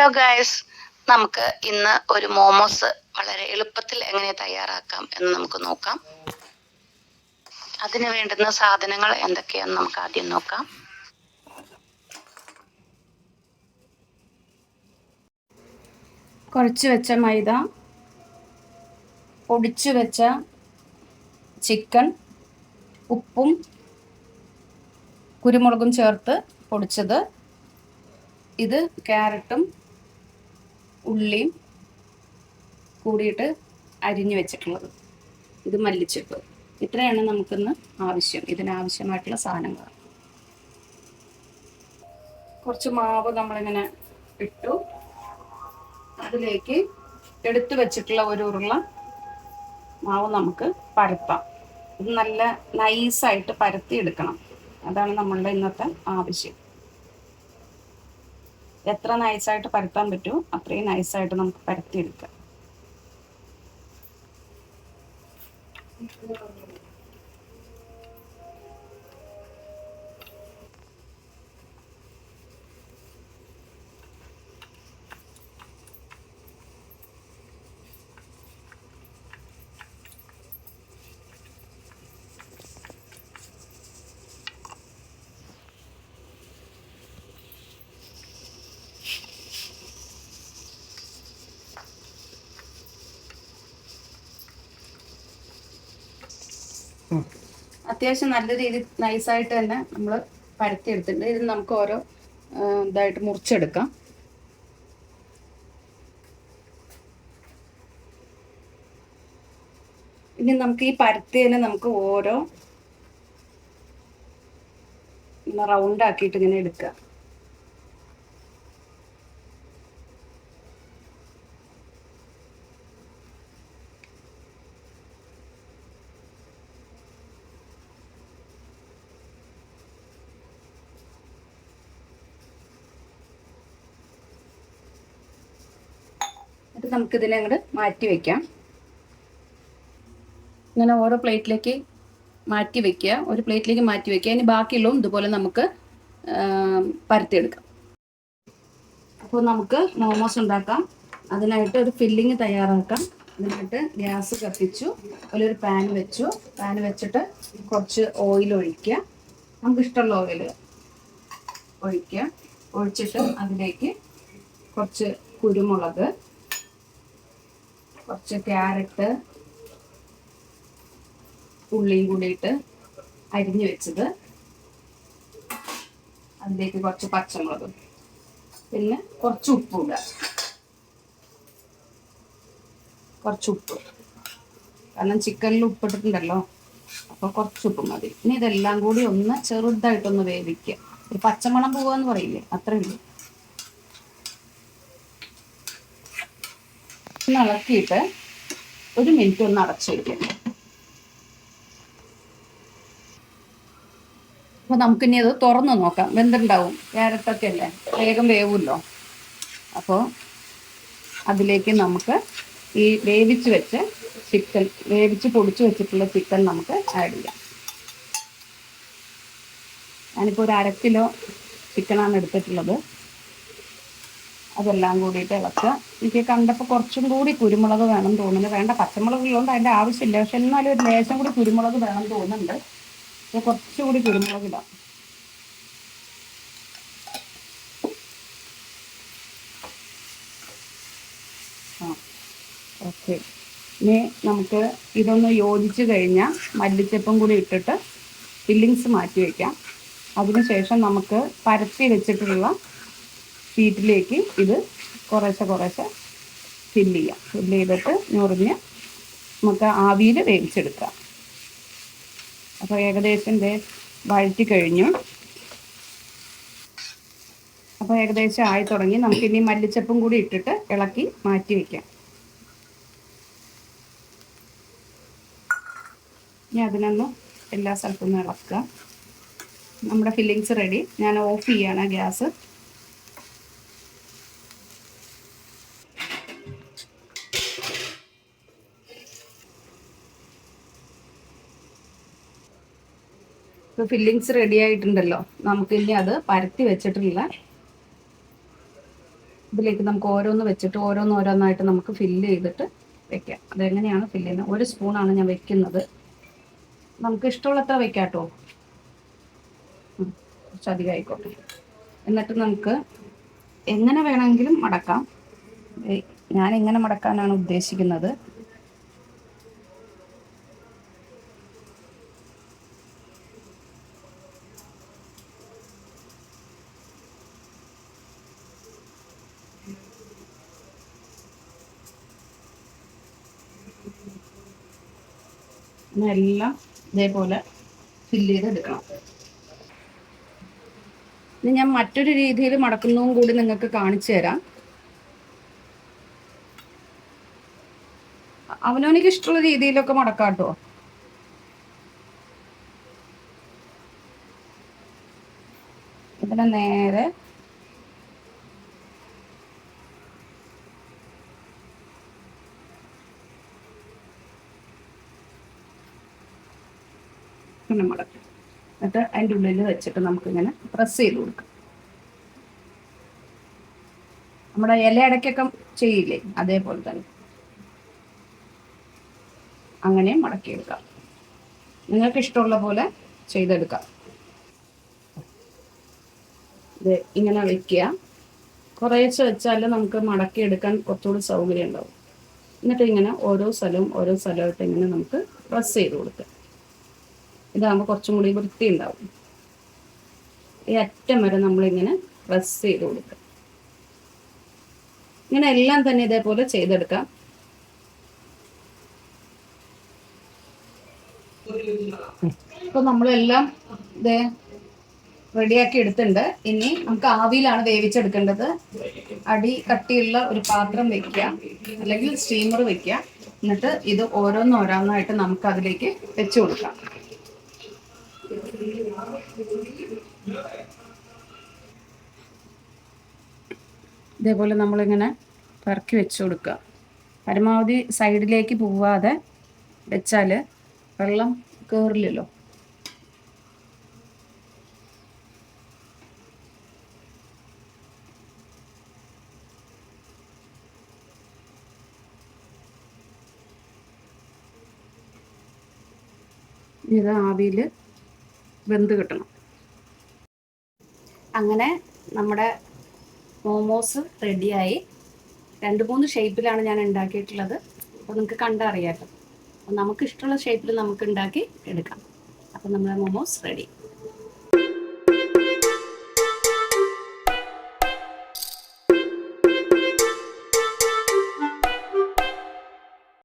Hello guys നമുക്ക് ഇന്ന് ഒരു മോമോസ് വളരെ എളുപ്പത്തിൽ എങ്ങനെ തയ്യാറാക്കാം എന്ന് നമുക്ക് നോക്കാം. അതിന് വേണ്ടുന്ന സാധനങ്ങൾ എന്തൊക്കെയാന്ന് നമുക്ക് ആദ്യം നോക്കാം. കുറച്ച് വെച്ച മൈദ പൊടിച്ചു വെച്ച ചിക്കൻ ഉപ്പും കുരുമുളകും ചേർത്ത് പൊടിച്ചത്. ഇത് ക്യാരറ്റും ഉള്ളിയും കൂടിയിട്ട് അരിഞ്ഞു വെച്ചിട്ടുള്ളത്. ഇത് മല്ലിച്ചപ്പ്. ഇത്രയാണ് നമുക്കിന്ന് ആവശ്യം. ഇതിനാവശ്യമായിട്ടുള്ള സാധനങ്ങൾ. കുറച്ച് മാവ് നമ്മളിങ്ങനെ ഇട്ടു. അതിലേക്ക് എടുത്തു വെച്ചിട്ടുള്ള ഒരു ഉരുള മാവ് നമുക്ക് പരത്താം. ഇത് നല്ല നൈസായിട്ട് പരത്തി എടുക്കണം അതാണ് നമ്മളുടെ ഇന്നത്തെ ആവശ്യം. എത്ര നൈസായിട്ട് പരത്താൻ പറ്റുമോ അത്രയും നൈസായിട്ട് നമുക്ക് പരത്തിയെടുക്കാം. അത്യാവശ്യം നല്ല രീതി നൈസായിട്ട് തന്നെ നമ്മൾ പരത്തിയെടുത്തിട്ടുണ്ട്. ഇത് നമുക്ക് ഓരോ ഇതായിട്ട് മുറിച്ചെടുക്കാം. ഇനി നമുക്ക് ഈ പരത്തിയതിനെ നമുക്ക് ഓരോ റൗണ്ട് ആക്കിയിട്ട് ഇങ്ങനെ എടുക്കുക എന്നിട്ട് നമുക്ക് ഇതിനെ അങ്ങോട്ട് മാറ്റി വെക്കാം. ഇങ്ങനെ ഓരോ പ്ലേറ്റിലേക്ക് മാറ്റി വെക്കുക. ഒരു പ്ലേറ്റിലേക്ക് മാറ്റി വെക്കുക. ഇനി ബാക്കിയുള്ളതും ഇതുപോലെ നമുക്ക് പരത്തിയെടുക്കാം. അപ്പോൾ നമുക്ക് മോമോസ് ഉണ്ടാക്കാം. അതിനായിട്ട് ഒരു ഫില്ലിങ് തയ്യാറാക്കാം. അതിനായിട്ട് ഗ്യാസ് കത്തിച്ചു. ഒരു പാൻ വെച്ചു. പാൻ വെച്ചിട്ട് കുറച്ച് ഓയിൽ ഒഴിക്കുക. നമുക്ക് ഇഷ്ടമുള്ള ഓയിൽ ഒഴിക്കുക. ഒഴിച്ചിട്ട് അതിലേക്ക് കുറച്ച് കുരുമുളക് കുറച്ച് ക്യാരറ്റ് ഉള്ളിയും കൂടിയിട്ട് അരിഞ്ഞു വെച്ചത്. അതിലേക്ക് കുറച്ച് പച്ചമുളക്. പിന്നെ കുറച്ച് ഉപ്പ് ഇടുക. കുറച്ച് ഉപ്പ്. കാരണം ചിക്കനിൽ ഉപ്പിട്ടിട്ടുണ്ടല്ലോ അപ്പോൾ കുറച്ച് ഉപ്പ് മതി. ഇനി ഇതെല്ലാം കൂടി ഒന്ന് ചെറുതായിട്ടൊന്ന് വേവിക്കുക. ഒരു പച്ചമണം പോവാന്ന് പറയില്ലേ? അത്രേ ഒന്ന് ഇളക്കിയിട്ട് ഒരു മിനിറ്റ് ഒന്ന് അടച്ചു വയ്ക്കാം അപ്പൊ നമുക്കിനി അത് തുറന്നു നോക്കാം. വെന്തുണ്ടാവും. ക്യാരറ്റൊക്കെ അല്ലേ? വേഗം വേവുമല്ലോ. അപ്പോൾ അതിലേക്ക് നമുക്ക് ഈ വേവിച്ച് വെച്ച ചിക്കൻ വേവിച്ച് പൊടിച്ച് വെച്ചിട്ടുള്ള ചിക്കൻ നമുക്ക് ആഡ് ചെയ്യാം. ഞാനിപ്പോൾ ഒരു അര കിലോ ചിക്കനാണ് എടുത്തിട്ടുള്ളത്. അതെല്ലാം കൂടിയിട്ട് ഇളക്കുക. എനിക്ക് കണ്ടപ്പോൾ കുറച്ചും കൂടി കുരുമുളക് വേണം തോന്നുന്നു. വേണ്ട പച്ചമുളക് ഉള്ളതുകൊണ്ട് അതിന്റെ ആവശ്യമില്ല. പക്ഷെ എന്നാലും ഒരു ലേശം കൂടി കുരുമുളക് വേണം തോന്നുന്നുണ്ട്. അപ്പോൾ കുറച്ചുകൂടി കുരുമുളക് ഇടാം. ആ ഓക്കെ. ഇനി നമുക്ക് ഇതൊന്ന് യോജിച്ച് കഴിഞ്ഞാൽ മല്ലിച്ചപ്പും കൂടി ഇട്ടിട്ട് ഫില്ലിങ്സ് മാറ്റി വയ്ക്കാം. അതിനുശേഷം നമുക്ക് പരത്തി വെച്ചിട്ടുള്ള ഷീറ്റിലേക്ക് ഇത് കുറേശ്ശെ കുറേശ്ശെ ഫില്ല് ചെയ്യാം. ഫില്ല് ചെയ്തിട്ട് ഞൊറിഞ്ഞ് നമുക്ക് ആവിയിൽ വേവിച്ചെടുക്കാം. അപ്പോൾ ഏകദേശം ഇത് വഴറ്റി കഴിഞ്ഞു. അപ്പോൾ ഏകദേശം ആയി തുടങ്ങി. നമുക്ക് ഇനി മല്ലിച്ചപ്പും കൂടി ഇട്ടിട്ട് ഇളക്കി മാറ്റി വയ്ക്കാം ഇനി അതിനൊന്ന് എല്ലാ സ്ഥലത്തുനിന്ന് ഇളക്കുക. നമ്മുടെ ഫില്ലിങ്സ് റെഡി ഞാൻ ഓഫ് ചെയ്യാണ് ഗ്യാസ്. ഇപ്പോൾ ഫില്ലിങ്സ് റെഡി ആയിട്ടുണ്ടല്ലോ. നമുക്ക് ഇനി അത് പരത്തി വെച്ചിട്ടുള്ള ഇതിലേക്ക് നമുക്ക് ഓരോന്ന് വെച്ചിട്ട് ഓരോന്ന് ഓരോന്നായിട്ട് നമുക്ക് ഫില്ല് ചെയ്തിട്ട് വെക്കാം. അതെങ്ങനെയാണ് ഫില്ല് ചെയ്യുന്നത്? ഒരു സ്പൂണാണ് ഞാൻ വെക്കുന്നത്. നമുക്ക് ഇഷ്ടമുള്ളത്ര വെക്കാട്ടോ കേട്ടോ. കുറച്ച് അധികം ആയിക്കോട്ടെ. എന്നിട്ട് നമുക്ക് എങ്ങനെ വേണമെങ്കിലും മടക്കാം. ഞാൻ എങ്ങനെ മടക്കാനാണ് ഉദ്ദേശിക്കുന്നത്? എല്ലാം ഇതേപോലെ ഫില്ല് ചെയ്തെടുക്കണം. ഇനി ഞാൻ മറ്റൊരു രീതിയിൽ മടക്കുന്നതും കൂടി നിങ്ങൾക്ക് കാണിച്ചു തരാം. അവനവനിക്ക് ഇഷ്ടമുള്ള രീതിയിലൊക്കെ മടക്കാട്ടോ കേട്ടോ. ഇതിനെ നേരെ പിന്നെ മടക്കും എന്നിട്ട് അതിന്റെ ഉള്ളിൽ വെച്ചിട്ട് നമുക്കിങ്ങനെ പ്രസ് ചെയ്ത് കൊടുക്കാം. നമ്മുടെ ഇലയടക്കൊക്കെ ചെയ്യില്ലേ? അതേപോലെ തന്നെ. അങ്ങനെ മടക്കിയെടുക്കാം. നിങ്ങൾക്ക് ഇഷ്ടമുള്ള പോലെ ചെയ്തെടുക്കാം. ഇത് ഇങ്ങനെ വെക്കുക. കുറേശ്ശെ വെച്ചാൽ നമുക്ക് മടക്കിയെടുക്കാൻ കുറച്ചുകൂടി സൗകര്യം ഉണ്ടാവും. എന്നിട്ട് ഇങ്ങനെ ഓരോ സ്ഥലവും ഓരോ സ്ഥലമായിട്ട് ഇങ്ങനെ നമുക്ക് പ്രസ് ചെയ്ത് കൊടുക്കുക. ഇതാകുമ്പോൾ കുറച്ചും കൂടി വൃത്തി ഉണ്ടാവും. ഈ അറ്റം വരെ നമ്മളിങ്ങനെ പ്രസ് ചെയ്ത് കൊടുക്കുക. ഇങ്ങനെ എല്ലാം തന്നെ ഇതേപോലെ ചെയ്തെടുക്കാം ഇപ്പൊ നമ്മളെല്ലാം ഇത് റെഡിയാക്കി എടുത്തിട്ടുണ്ട്. ഇനി നമുക്ക് ആവിയിലാണ് വേവിച്ചെടുക്കേണ്ടത്. അടി കട്ടിയുള്ള ഒരു പാത്രം വെക്കുക. അല്ലെങ്കിൽ സ്റ്റീമർ വെക്കുക. എന്നിട്ട് ഇത് ഓരോന്നോരോന്നായിട്ട് നമുക്ക് അതിലേക്ക് വെച്ചു കൊടുക്കാം. ഇതേപോലെ നമ്മളിങ്ങനെ പെറക്കി വെച്ച് കൊടുക്കുക. പരമാവധി സൈഡിലേക്ക് പോവാതെ വെച്ചാൽ വെള്ളം കയറില്ലല്ലോ ഇത് ആവിയിൽ വെന്ത് കിട്ടണം. അങ്ങനെ നമ്മുടെ മോമോസ് റെഡിയായി. രണ്ട് മൂന്ന് ഷേപ്പിലാണ് ഞാൻ ഉണ്ടാക്കിയിട്ടുള്ളത്. അപ്പോൾ നിങ്ങൾക്ക് കണ്ടറിയാമല്ലോ അപ്പോൾ നമുക്ക് ഇഷ്ടമുള്ള ഷേപ്പിൽ നമുക്ക് ഉണ്ടാക്കി എടുക്കാം. അപ്പോൾ നമ്മുടെ മോമോസ് റെഡി.